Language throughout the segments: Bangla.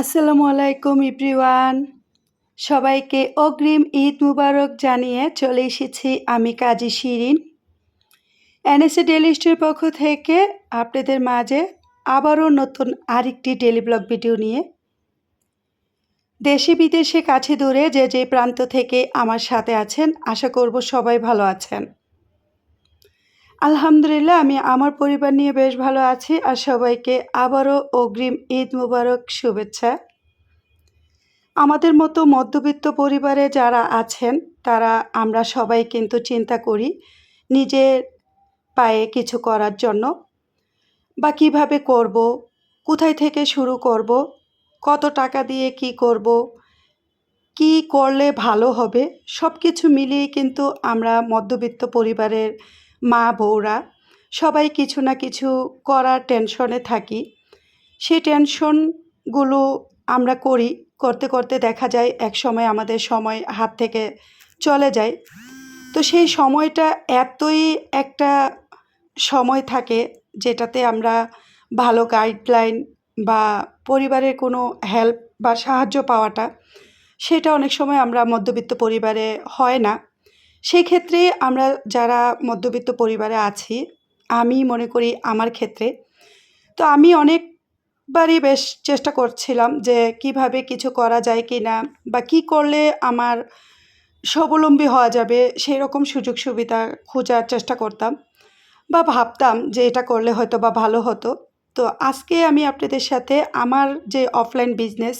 আসসালামু আলাইকুম ইব্রিওয়ান সবাইকে অগ্রিম ঈদ মুবারক জানিয়ে চলে এসেছি আমি Kazi Shirin. NSA daily store পক্ষ থেকে আপনাদের মাঝে আবারও নতুন আরেকটি ডেলি ব্লগ ভিডিও নিয়ে। দেশে বিদেশে কাছে দূরে যে যে প্রান্ত থেকে আমার সাথে আছেন, আশা করব সবাই ভালো আছেন। আলহামদুলিল্লাহ, আমি আমার পরিবার নিয়ে বেশ ভালো আছি আর সবাইকে আবারও অগ্রিম ঈদ মুবারক শুভেচ্ছা। আমাদের মতো মধ্যবিত্ত পরিবারে যারা আছেন, তারা, আমরা সবাই কিন্তু চিন্তা করি নিজের পায়ে কিছু করার জন্য। বা কীভাবে করব? কোথায় থেকে শুরু করব? কত টাকা দিয়ে কি করব? কি করলে ভালো হবে? সব কিছু মিলিয়ে কিন্তু আমরা মধ্যবিত্ত পরিবারের মা, বউরা, সবাই কিছু না কিছু করার টেনশনে থাকি। সেই টেনশনগুলো আমরা করি, করতে করতে দেখা যায় এক সময় আমাদের সময় হাত থেকে চলে যায়। তো সেই সময়টা এতই একটা সময় থাকে যেটাতে আমরা ভালো গাইডলাইন বা পরিবারের কোনো হেল্প বা সাহায্য পাওয়াটা, সেটা অনেক সময় আমরা মধ্যবিত্ত পরিবারে হয় না। সেই ক্ষেত্রে আমরা যারা মধ্যবিত্ত পরিবারে আছি, আমি মনে করি আমার ক্ষেত্রে, তো আমি অনেকবারই বেশ চেষ্টা করছিলাম যে কীভাবে কিছু করা যায় কি না বা কি করলে আমার স্বাবলম্বী হওয়া যাবে সেই রকম সুযোগ সুবিধা খোঁজার চেষ্টা করতাম বা ভাবতাম যে এটা করলে হয়তো বা ভালো হতো। তো আজকে আমি আপনাদের সাথে আমার যে অফলাইন বিজনেস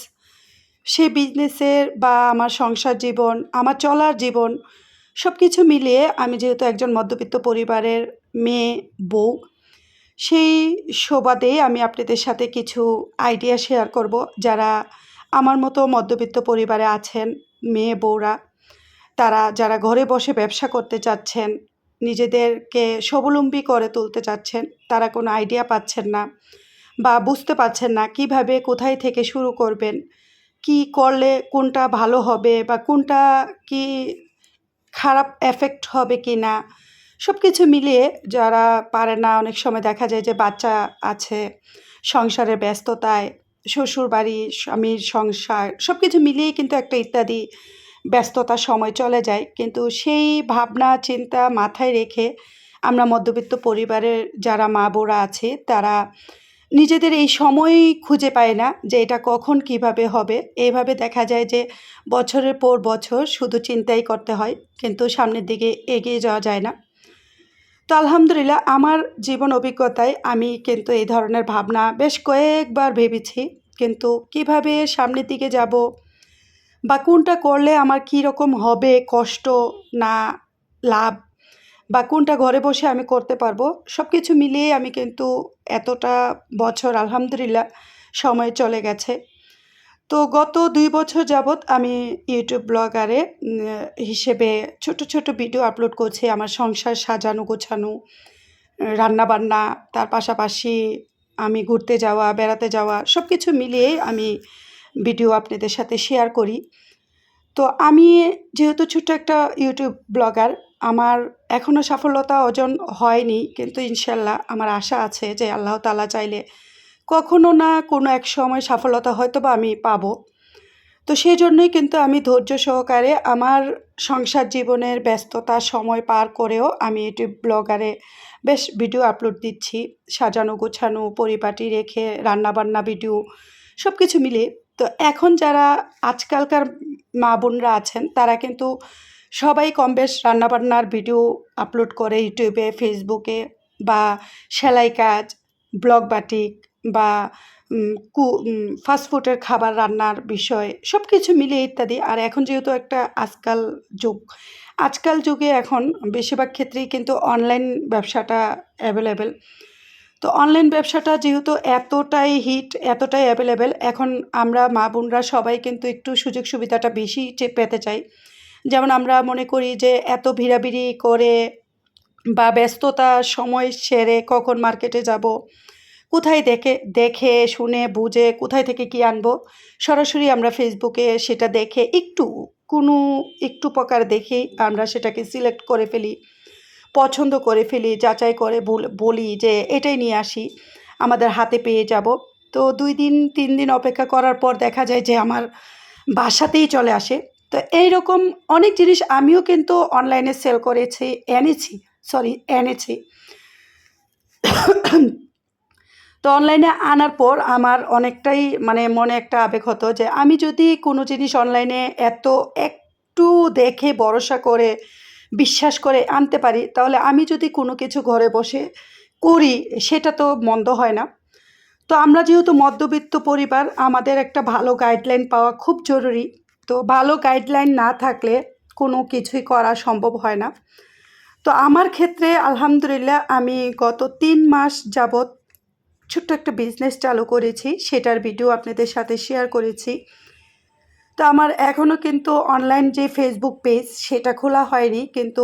সেই বিজনেসের বা আমার সংসার জীবন, আমার চলার জীবন সব কিছু মিলিয়ে আমি যেহেতু একজন মধ্যবিত্ত পরিবারের মেয়ে, বউ, সেই সুবাদে আমি আপনাদের সাথে কিছু আইডিয়া শেয়ার করব। যারা আমার মতো মধ্যবিত্ত পরিবারে আছেন, মেয়ে, বউরা, তারা যারা ঘরে বসে ব্যবসা করতে চাচ্ছেন, নিজেদেরকে স্বাবলম্বী করে তুলতে চাচ্ছেন, তারা কোনো আইডিয়া পাচ্ছেন না বা বুঝতে পারছেন না কীভাবে কোথায় থেকে শুরু করবেন, কি করলে কোনটা ভালো হবে বা কোনটা কি খারাপ এফেক্ট হবে কি না সব কিছু মিলিয়ে যারা পারে না, অনেক সময় দেখা যায় যে বাচ্চা আছে সংসারের ব্যস্ততায় শ্বশুর বাড়ি স্বামীর সংসার সব কিছু মিলিয়েই কিন্তু একটা ইত্যাদি ব্যস্ততার সময় চলে যায়। কিন্তু সেই ভাবনা, চিন্তা মাথায় রেখে আমরা মধ্যবিত্ত পরিবারের যারা মা বোরা আছে, তারা নিজেদের এই সময়ই খুঁজে পায় না যে এটা কখন কীভাবে হবে। এইভাবে দেখা যায় যে বছরের পর বছর শুধু চিন্তাই করতে হয়, কিন্তু সামনের দিকে এগিয়ে যাওয়া যায় না। তো আলহামদুলিল্লাহ, আমার জীবন অভিজ্ঞতায় আমি কিন্তু এই ধরনের ভাবনা বেশ কয়েকবার ভেবেছি। কিন্তু কীভাবে সামনের দিকে যাব বা কোনটা করলে আমার কী রকম হবে, কষ্ট না লাভ বা কোনটা ঘরে বসে আমি করতে পারব সব কিছু মিলিয়ে আমি কিন্তু এতটা বছর, আলহামদুলিল্লাহ, সময় চলে গেছে। তো গত দুই বছর যাবৎ আমি ইউটিউব ব্লগারে হিসেবে ছোট ছোট ভিডিও আপলোড করছি, আমার সংসার সাজানো, গোছানো রান্নাবান্না, তার পাশাপাশি আমি ঘুরতে যাওয়া, বেড়াতে যাওয়া সব কিছু মিলিয়ে আমি ভিডিও আপনাদের সাথে শেয়ার করি। তো আমি যেহেতু ছোট্ট একটা ইউটিউব ব্লগার আমার এখনও সফলতা অর্জন হয়নি, কিন্তু ইনশাল্লাহ আমার আশা আছে যে আল্লাহ তালা চাইলে কখনো না কোনো এক সময় সফলতা হয়তো বা আমি পাবো। তো সেই জন্যই কিন্তু আমি ধৈর্য সহকারে আমার সংসার জীবনের ব্যস্ততা সময় পার করেও আমি ইউটিউব ব্লগারে বেশ ভিডিও আপলোড দিচ্ছি। সাজানো গোছানো, পরিপাটি রেখে রান্নাবান্না, ভিডিও সব কিছু মিলিয়ে। তো এখন যারা আজকালকার মা বোনরা আছেন, তারা কিন্তু সবাই কম বেশ রান্নাবান্নার ভিডিও আপলোড করে ইউটিউবে, ফেসবুকে বা সেলাই কাজ, ব্লগ বাটিক বা কু ফাস্টফুডের খাবার রান্নার বিষয় সব কিছু মিলিয়ে ইত্যাদি। আর এখন যেহেতু একটা আজকাল যুগ, আজকাল যুগে এখন বেশিরভাগ ক্ষেত্রেই কিন্তু অনলাইন ব্যবসাটা অ্যাভেলেবেল তো অনলাইন ব্যবসাটা যেহেতু এতটাই হিট এতটাই অ্যাভেলেবেল এখন আমরা মা বোনরা সবাই কিন্তু একটু সুযোগ সুবিধাটা বেশি পেতে চাই। যেমন আমরা মনে করি যে এত ভিড়াভিড়ি করে বা ব্যস্ততা সময় সেরে কখন মার্কেটে যাব, কোথায় দেখে দেখে, শুনে, বুঝে, কোথায় থেকে কি আনব, সরাসরি আমরা ফেসবুকে সেটা দেখে একটু, কোনো একটু প্রকার দেখেই আমরা সেটাকে সিলেক্ট করে ফেলি, পছন্দ করে ফেলি, যাচাই করে বলি যে এটাই নিয়ে আসি, আমাদের হাতে পেয়ে যাব। তো দুই দিন, তিন দিন অপেক্ষা করার পর দেখা যায় যে আমার বাসাতেই চলে আসে। তো এই রকম অনেক জিনিস আমিও কিন্তু অনলাইনে সেল করেছি, এনেছি সরি এনেছি। তো অনলাইনে আনার পর আমার অনেকটাই মানে মনে একটা আবেগ হতো যে আমি যদি কোনো জিনিস অনলাইনে এত একটু দেখে, ভরসা করে, বিশ্বাস করে আনতে পারি, তাহলে আমি যদি কোনো কিছু ঘরে বসে করি, সেটা তো মন্দ হয় না। তো আমরা যেহেতু মধ্যবিত্ত পরিবার, আমাদের একটা ভালো গাইডলাইন পাওয়া খুব জরুরি। তো ভালো গাইডলাইন না থাকলে কোনো কিছুই করা সম্ভব হয় না। তো আমার ক্ষেত্রে আলহামদুলিল্লাহ আমি গত তিন মাস যাবৎ ছোট্ট একটা বিজনেস চালু করেছি, সেটার ভিডিও আপনাদের সাথে শেয়ার করেছি। তো আমার এখনও কিন্তু অনলাইন যে ফেসবুক পেজ সেটা খোলা হয়নি, কিন্তু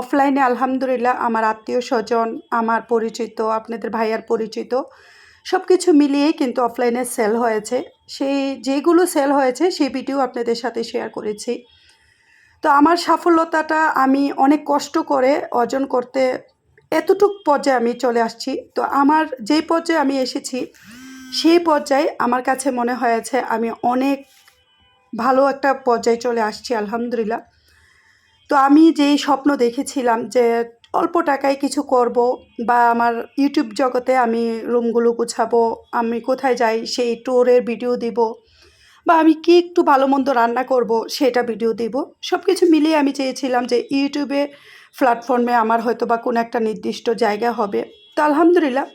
অফলাইনে আলহামদুলিল্লাহ আমার আত্মীয় স্বজন, আমার পরিচিত, আপনাদের ভাইয়ার পরিচিত সব কিছু মিলিয়েই কিন্তু অফলাইনে সেল হয়েছে। সেই যেগুলো সেল হয়েছে সেই ভিডিও আপনাদের সাথে শেয়ার করেছি। তো আমার সাফল্যতাটা আমি অনেক কষ্ট করে অর্জন করতে এতটুক পর্যায়ে আমি চলে আসছি। তো আমার যেই পর্যায়ে আমি এসেছি, সেই পর্যায়ে আমার কাছে মনে হয়েছে আমি অনেক ভালো একটা পর্যায়ে চলে আসছি, আলহামদুলিল্লাহ। তো আমি যেই স্বপ্ন দেখেছিলাম যে অল্প টাকায় কিছু করব বা আমার ইউটিউব জগতে আমি রুমগুলো গুছাবো, আমি কোথায় যাই সেই ট্যুরের ভিডিও দিব বা আমি কি একটু ভালো মন্দ রান্না করব সেটা ভিডিও দিব। সব কিছু মিলিয়ে আমি চেয়েছিলাম যে ইউটিউবে প্ল্যাটফর্মে আমার হয়তো বা কোনো একটা নির্দিষ্ট জায়গা হবে। তো আলহামদুলিল্লাহ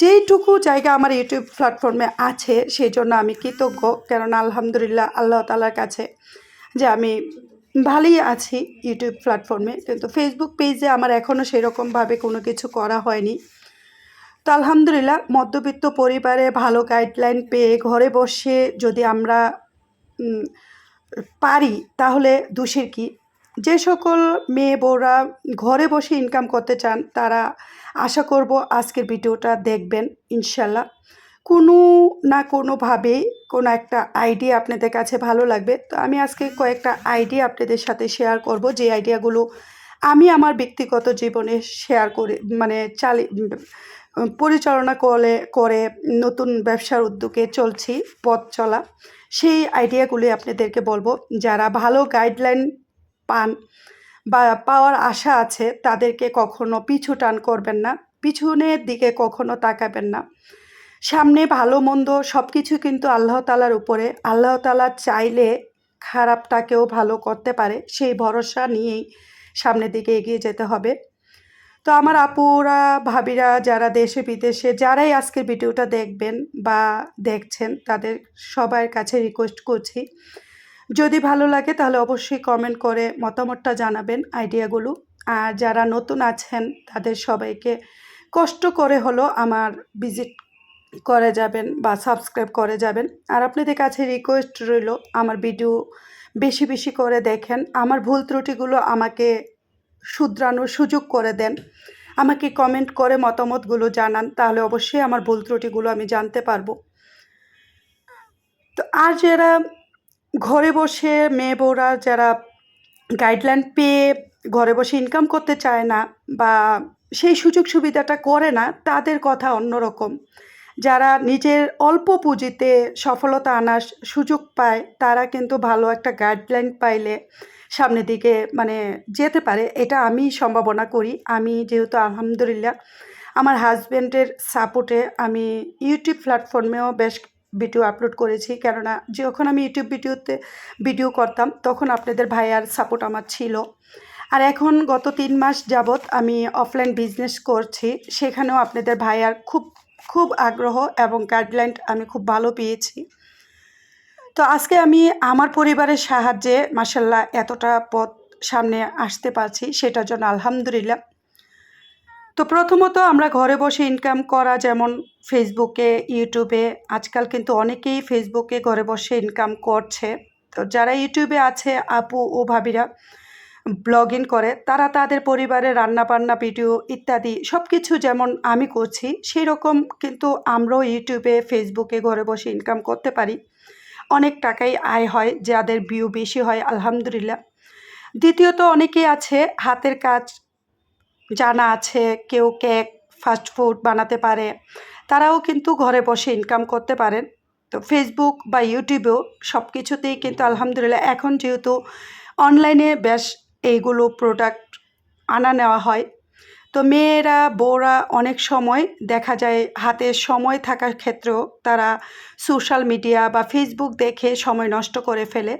যেইটুকু জায়গা আমার ইউটিউব প্ল্যাটফর্মে আছে সেই জন্য আমি কৃতজ্ঞ। কেননা আলহামদুলিল্লাহ আল্লাহ তালার কাছে যে আমি ভালোই আছি ইউটিউব প্ল্যাটফর্মে কিন্তু ফেসবুক পেজে আমার এখনও সেরকমভাবে কোনো কিছু করা হয়নি। তো আলহামদুলিল্লাহ, মধ্যবিত্ত পরিবারে ভালো গাইডলাইন পেয়ে ঘরে বসে যদি আমরা পারি, তাহলে দোষের কি? যে সকল মেয়ে বউরা ঘরে বসে ইনকাম করতে চান, তারা আশা করব আজকের ভিডিওটা দেখবেন, ইনশাল্লাহ। কোনো না কোনোভাবে কোনো একটা আইডিয়া আপনাদের কাছে ভালো লাগবে, তো আমি আজকে কয়েকটা আইডিয়া আপনাদের সাথে শেয়ার করব। যে আইডিয়াগুলো আমি আমার ব্যক্তিগত জীবনে শেয়ার করে মানে চালি পরিচালনা করে করে নতুন ব্যবসার উদ্যোগে চলছি, পথ চলা, সেই আইডিয়াগুলি আপনাদেরকে বলব। যারা ভালো গাইডলাইন পান বা পাওয়ার আশা আছে, তাদেরকে কখনো পিছু টান করবেন না, পিছনের দিকে কখনো তাকাবেন না। সামনে ভালো, মন্দ সব কিছু কিন্তু আল্লাহ তালার উপরে। আল্লাহ তালা চাইলে খারাপটাকেও ভালো করতে পারে। সেই ভরসা নিয়েই সামনের দিকে এগিয়ে যেতে হবে। তো আমার আপুরা, ভাবিরা যারা দেশে, বিদেশে, যারাই আজকের ভিডিওটা দেখবেন বা দেখছেন, তাদের সবার কাছে রিকোয়েস্ট করছি, যদি ভালো লাগে তাহলে অবশ্যই কমেন্ট করে মতামতটা জানাবেন আইডিয়াগুলো। আর যারা নতুন আছেন, তাদের সবাইকে কষ্ট করে হলো আমার ভিজিট করে যাবেন বা সাবস্ক্রাইব করে যাবেন। আর আপনাদের কাছে রিকোয়েস্ট রইল, আমার ভিডিও বেশি বেশি করে দেখেন। আমার ভুল ত্রুটিগুলো আমাকে শুধরানোর সুযোগ করে দেন। আমাকে কমেন্ট করে মতামতগুলো জানান, তাহলে অবশ্যই আমার ভুল ত্রুটিগুলো আমি জানতে পারব। তো আর যারা ঘরে বসে মেয়ে বউরা যারা গাইডলাইন পেয়ে ঘরে বসে ইনকাম করতে চায় না বা সেই সুযোগ সুবিধাটা করে না, তাদের কথা অন্যরকম। যারা নিজের অল্প পুঁজিতে সফলতা আনার সুযোগ পায়, তারা কিন্তু ভালো একটা গাইডলাইন পাইলে সামনের দিকে মানে যেতে পারে। এটা আমি সম্ভাবনা করি। আমি যেহেতু আলহামদুলিল্লাহ আমার হাজব্যান্ডের সাপোর্টে আমি ইউটিউব প্ল্যাটফর্মেও বেশ ভিডিও আপলোড করেছি। কেননা যখন আমি ইউটিউব ভিডিওতে ভিডিও করতাম, তখন আপনাদের ভাইয়ার সাপোর্ট আমার ছিল। আর এখন গত তিন মাস যাবৎ আমি অফলাইন বিজনেস করছি। সেখানেও আপনাদের ভাইয়ার খুব খুব আগ্রহ এবং গাইডলাইন আমি খুব ভালো পেয়েছি। তো আজকে আমি আমার পরিবারের সাহায্যে মাসাল্লাহ এতটা পথ সামনে আসতে পারছি সেটার জন্য আলহামদুলিল্লাহ। তো প্রথমত আমরা ঘরে বসে ইনকাম করা যেমন ফেসবুকে ইউটিউবে আজকাল কিন্তু অনেকেই ফেসবুকে ঘরে বসে ইনকাম করছে। তো যারা ইউটিউবে আছে, আপু ও ভাবিরা ব্লগ ইন করে, তারা তাদের পরিবারের রান্নাবান্না, ভিডিও ইত্যাদি সব কিছু যেমন আমি করছি সেই রকম কিন্তু আমরাও ইউটিউবে, ফেসবুকে ঘরে বসে ইনকাম করতে পারি। অনেক টাকাই আয় হয়, যাদের ভিউ বেশি হয়, আলহামদুলিল্লাহ। দ্বিতীয়ত অনেকেই আছে, হাতের কাজ জানা আছে, কেউ কেক ফাস্ট ফুড বানাতে পারে, তারাও কিন্তু ঘরে বসে ইনকাম করতে পারেন। তো ফেসবুক বা ইউটিউবেও সব কিছুতেই কিন্তু আলহামদুলিল্লাহ, এখন যেহেতু অনলাইনে বেশ এইগুলো প্রোডাক্ট আনা নেওয়া হয়। তো মেয়েরা, বউরা অনেক সময় দেখা যায় হাতে সময় থাকার ক্ষেত্রেও তারা সোশ্যাল মিডিয়া বা ফেসবুক দেখে সময় নষ্ট করে ফেলে।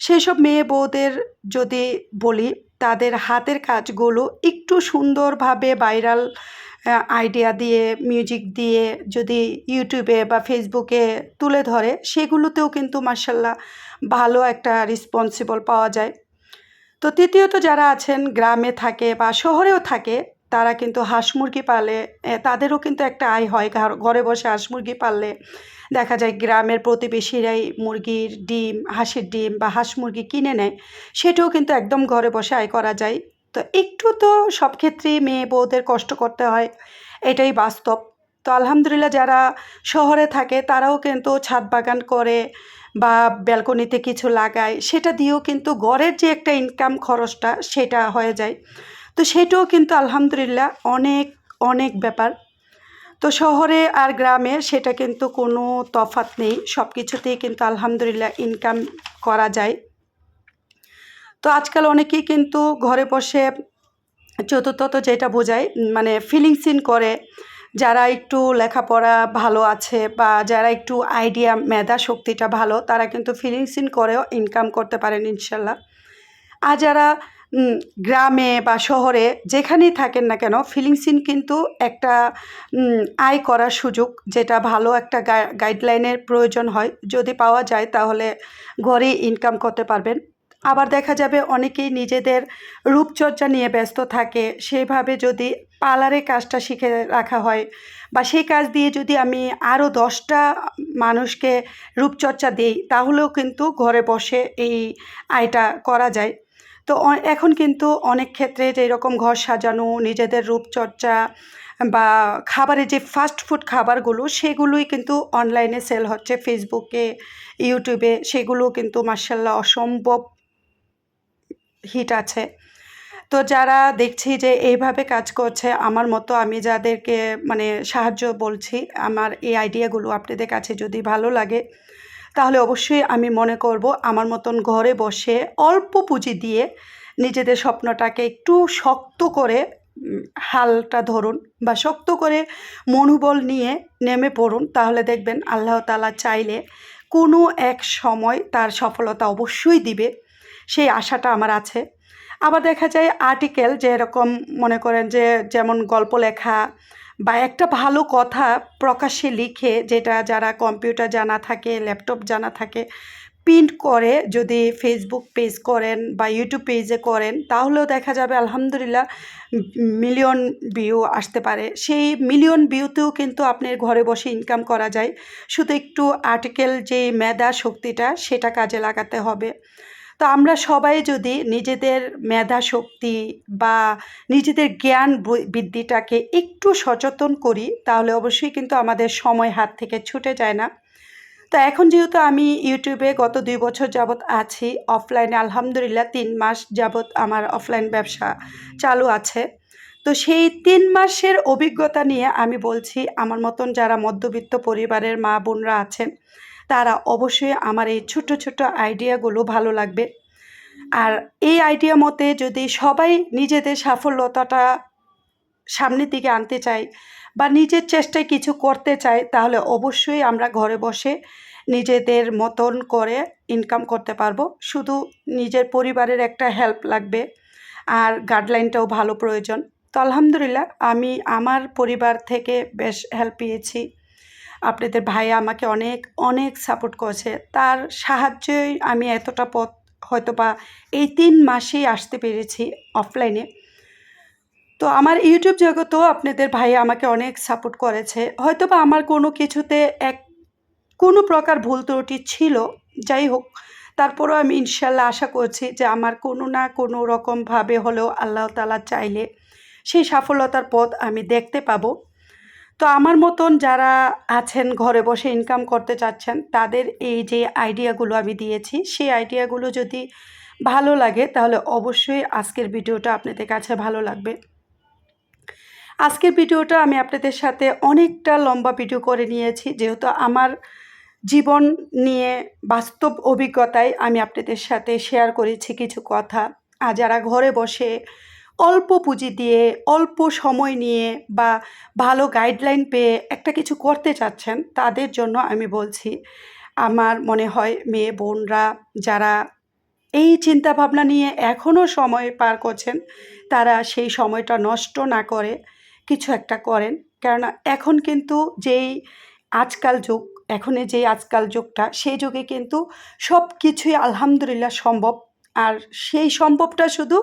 সেই সব মেয়ে বউদের যদি বলি, তাদের হাতের কাজগুলো একটু সুন্দরভাবে ভাইরাল আইডিয়া দিয়ে মিউজিক দিয়ে যদি ইউটিউবে বা ফেসবুকে তুলে ধরে, সেগুলোতেও কিন্তু মার্শাল্লাহ ভালো একটা রেসপন্সিবল পাওয়া যায়। তো তৃতীয়ত যারা আছেন, গ্রামে থাকে বা শহরেও থাকে, তারা কিন্তু হাঁস মুরগি পালে তাদেরও কিন্তু একটা আয় হয়। ঘরে বসে হাঁস মুরগি পাললে দেখা যায় গ্রামের প্রতিবেশীরাই মুরগির ডিম, হাঁসের ডিম বা হাঁস মুরগি কিনে নেয়। সেটাও কিন্তু একদম ঘরে বসে আয় করা যায়। তো একটু তো সব ক্ষেত্রেই মেয়ে বউদের কষ্ট করতে হয়। এটাই বাস্তব। তো আলহামদুলিল্লাহ যারা শহরে থাকে তারাও কিন্তু ছাদ বাগান করে বা ব্যালকনিতে কিছু লাগায়। সেটা দিয়েও কিন্তু ঘরের যে একটা ইনকাম খরচটা সেটা হয়ে যায়। তো সেটাও কিন্তু আলহামদুলিল্লাহ অনেক অনেক ব্যাপার। তো শহরে আর গ্রামে সেটা কিন্তু কোনো তফাৎ নেই। সব কিছুতেই কিন্তু আলহামদুলিল্লাহ ইনকাম করা যায়। তো আজকাল অনেকেই কিন্তু ঘরে বসে চতুর্থত যেটা বোঝায় মানে ফিলিংস ইন করে। যারা একটু লেখাপড়া ভালো আছে বা যারা একটু আইডিয়া মেধা শক্তিটা ভালো, তারা কিন্তু ফিলিংস ইন করেও ইনকাম করতে পারেন ইনশাল্লাহ। আর যারা গ্রামে বা শহরে যেখানেই থাকেন না কেন ফিলিংসিন কিন্তু একটা আয় করার সুযোগ, যেটা ভালো একটা গাইডলাইনের প্রয়োজন হয়। যদি পাওয়া যায় তাহলে ঘরেই ইনকাম করতে পারবেন। আবার দেখা যাবে অনেকেই নিজেদের রূপচর্চা নিয়ে ব্যস্ত থাকে। সেইভাবে যদি পার্লারে কাজটা শিখে রাখা হয় বা সেই কাজ দিয়ে যদি আমি আরও দশটা মানুষকে রূপচর্চা দিই, তাহলেও কিন্তু ঘরে বসে এই আয়টা করা যায়। তো এখন কিন্তু অনেক ক্ষেত্রে যে এরকম ঘর সাজানো, নিজেদের রূপচর্চা বা খাবারের যে ফাস্ট ফুড খাবারগুলো, সেগুলোই কিন্তু অনলাইনে সেল হচ্ছে। ফেসবুকে ইউটিউবে সেগুলো কিন্তু মার্শাল্লাহ অসম্ভব হিট আছে। তো যারা দেখছি যে এইভাবে কাজ করছে, আমার মতো আমি যাদেরকে মানে সাহায্য বলছি, আমার এই আইডিয়াগুলো আপনাদের কাছে যদি ভালো লাগে, তাহলে অবশ্যই আমি মনে করব আমার মতন ঘরে বসে অল্প পুঁজি দিয়ে নিজেদের স্বপ্নটাকে একটু শক্ত করে হালটা ধরুন বা শক্ত করে মনোবল নিয়ে নেমে পড়ুন। তাহলে দেখবেন আল্লাহ তালা চাইলে কোনো এক সময় তার সফলতা অবশ্যই দিবে। সেই আশাটা আমার আছে। আবার দেখা যায় আর্টিকেল যে এরকম মনে করেন যে যেমন গল্প লেখা বা একটা ভালো কথা প্রকাশ্যে লিখে যেটা যারা কম্পিউটার জানা থাকে ল্যাপটপ জানা থাকে প্রিন্ট করে যদি ফেসবুক পেজ করেন বা ইউটিউব পেজে করেন তাহলেও দেখা যাবে আলহামদুলিল্লাহ মিলিয়ন ভিউ আসতে পারে। সেই মিলিয়ন ভিউতেও কিন্তু আপনার ঘরে বসে ইনকাম করা যায়। শুধু একটু আর্টিকেল যে মেধা, শক্তিটা সেটা কাজে লাগাতে হবে। তো আমরা সবাই যদি নিজেদের মেধা শক্তি বা নিজেদের জ্ঞান বৃদ্ধিটাকে একটু সচেতন করি, তাহলে অবশ্যই কিন্তু আমাদের সময় হাত থেকে ছুটে যায় না। তো এখন যেহেতু আমি ইউটিউবে গত দুই বছর যাবৎ আছি অফলাইনে আলহামদুলিল্লাহ তিন মাস যাবৎ আমার অফলাইন ব্যবসা চালু আছে। তো সেই তিন মাসের অভিজ্ঞতা নিয়ে আমি বলছি, আমার মতন যারা মধ্যবিত্ত পরিবারের মা বোনরা আছেন তারা অবশ্যই আমার এই ছোট ছোট আইডিয়াগুলো ভালো লাগবে। আর এই আইডিয়া মতে যদি সবাই নিজেদের সাফল্যতাটা সামনের দিকে আনতে চাই বা নিজের চেষ্টায় কিছু করতে চাই তাহলে অবশ্যই আমরা ঘরে বসে নিজেদের মতন করে ইনকাম করতে পারব। শুধু নিজের পরিবারের একটা হেল্প লাগবে আর গাইডলাইনটাও ভালো প্রয়োজন। তো আলহামদুলিল্লাহ, আমি আমার পরিবার থেকে বেশ হেল্প পেয়েছি। আপনাদের ভাই আমাকে অনেক অনেক সাপোর্ট করেছে। তার সাহায্যই আমি এতটা পথ হয়তো বা এই তিন মাসেই আসতে পেরেছি অফলাইনে তো আমার ইউটিউব জগতেও আপনাদের ভাই আমাকে অনেক সাপোর্ট করেছে। হয়তো বা আমার কোনো কিছুতে এক, কোনো প্রকার ভুল ত্রুটি ছিল, যাই হোক, তারপরও আমি ইনশাল্লাহ আশা করছি যে আমার কোনো না কোনো রকমভাবে হলেও আল্লাহ তালা চাইলে সেই সফলতার পথ আমি দেখতে পাবো। তো আমার মতন যারা আছেন, ঘরে বসে ইনকাম করতে চাচ্ছেন, তাদের এই যে আইডিয়াগুলো আমি দিয়েছি, সেই আইডিয়াগুলো যদি ভালো লাগে, তাহলে অবশ্যই আজকের ভিডিওটা আপনাদের কাছে ভালো লাগবে। আজকের ভিডিওটা আমি আপনাদের সাথে অনেকটা লম্বা ভিডিও করে নিয়েছি, যেহেতু আমার জীবন নিয়ে বাস্তব অভিজ্ঞতায় আমি আপনাদের সাথে শেয়ার করেছি কিছু কথা। আর যারা ঘরে বসে অল্প পুঁজি দিয়ে, অল্প সময় নিয়ে বা ভালো গাইডলাইন পেয়ে একটা কিছু করতে চাচ্ছেন, তাদের জন্য আমি বলছি, আমার মনে হয় মেয়ে বোনরা যারা এই চিন্তা ভাবনা নিয়ে এখনও সময় পার করছেন, তারা সেই সময়টা নষ্ট না করে কিছু একটা করেন। কেননা এখন কিন্তু যেই আজকাল যুগ এখনের যেই আজকাল যুগটা, সেই যুগে কিন্তু সব কিছুই আলহামদুলিল্লাহ সম্ভব আর সেই সম্ভবটা শুধু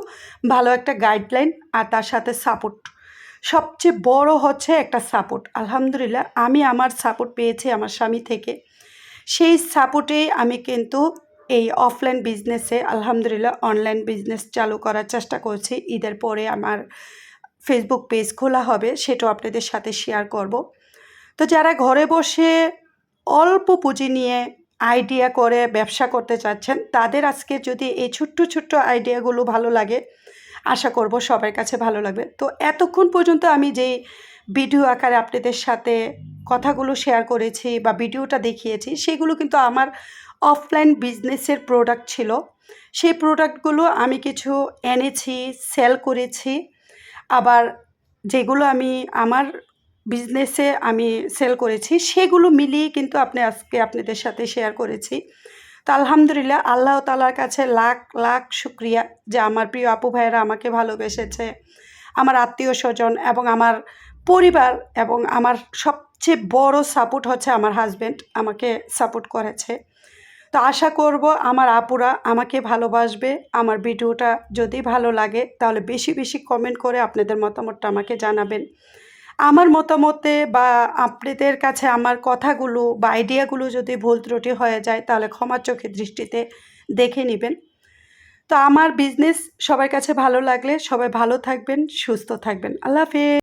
ভালো একটা গাইডলাইন আর তার সাথে সাপোর্ট সবচেয়ে বড় হচ্ছে একটা সাপোর্ট আলহামদুলিল্লাহ, আমি আমার সাপোর্ট পেয়েছি আমার স্বামী থেকে। সেই সাপোর্টেই আমি কিন্তু এই অফলাইন বিজনেসে আলহামদুলিল্লাহ অনলাইন বিজনেস চালু করার চেষ্টা করছি। ঈদের পরে আমার ফেসবুক পেজ খোলা হবে, সেটাও আপনাদের সাথে শেয়ার করব। তো যারা ঘরে বসে অল্প পুঁজি নিয়ে আইডিয়া করে ব্যবসা করতে চাচ্ছেন, তাদের আজকে যদি এই ছোট্ট ছোট্ট আইডিয়াগুলো ভালো লাগে, আশা করব সবার কাছে ভালো লাগবে। তো এতক্ষণ পর্যন্ত আমি যেই ভিডিও আকারে আপনাদের সাথে কথাগুলো শেয়ার করেছি বা ভিডিওটা দেখিয়েছি, সেগুলো কিন্তু আমার অফলাইন বিজনেসের প্রোডাক্ট ছিল। সেই প্রোডাক্টগুলো আমি কিছু এনেছি সেল করেছি। আবার যেগুলো আমি আমার বিজনেসে আমি সেল করেছি, সেগুলো মিলিয়ে কিন্তু আপনি আজকে আপনাদের সাথে শেয়ার করেছি। তো আলহামদুলিল্লাহ, আল্লাহ তালার কাছে লাখ লাখ শুক্রিয়া যে আমার প্রিয় আপু ভাইয়েরা আমাকে ভালোবেসেছে, আমার আত্মীয় স্বজন এবং আমার পরিবার এবং আমার সবচেয়ে বড় সাপোর্ট হচ্ছে আমার হাজব্যান্ড আমাকে সাপোর্ট করেছে। তো আশা করব আমার আপুরা আমাকে ভালোবাসবে, আমার ভিডিওটা যদি ভালো লাগে তাহলে বেশি বেশি কমেন্ট করে আপনাদের মতামতটা আমাকে জানাবেন। আমার মতামতে বা আপনাদের কাছে আমার কথাগুলো বা আইডিয়াগুলো যদি ভুল ত্রুটি হয়ে যায়, তাহলে ক্ষমার চোখে দৃষ্টিতে দেখে নেবেন। তো আমার বিজনেস সবার কাছে ভালো লাগলে সবাই ভালো থাকবেন, সুস্থ থাকবেন। আল্লাহ হাফেজ।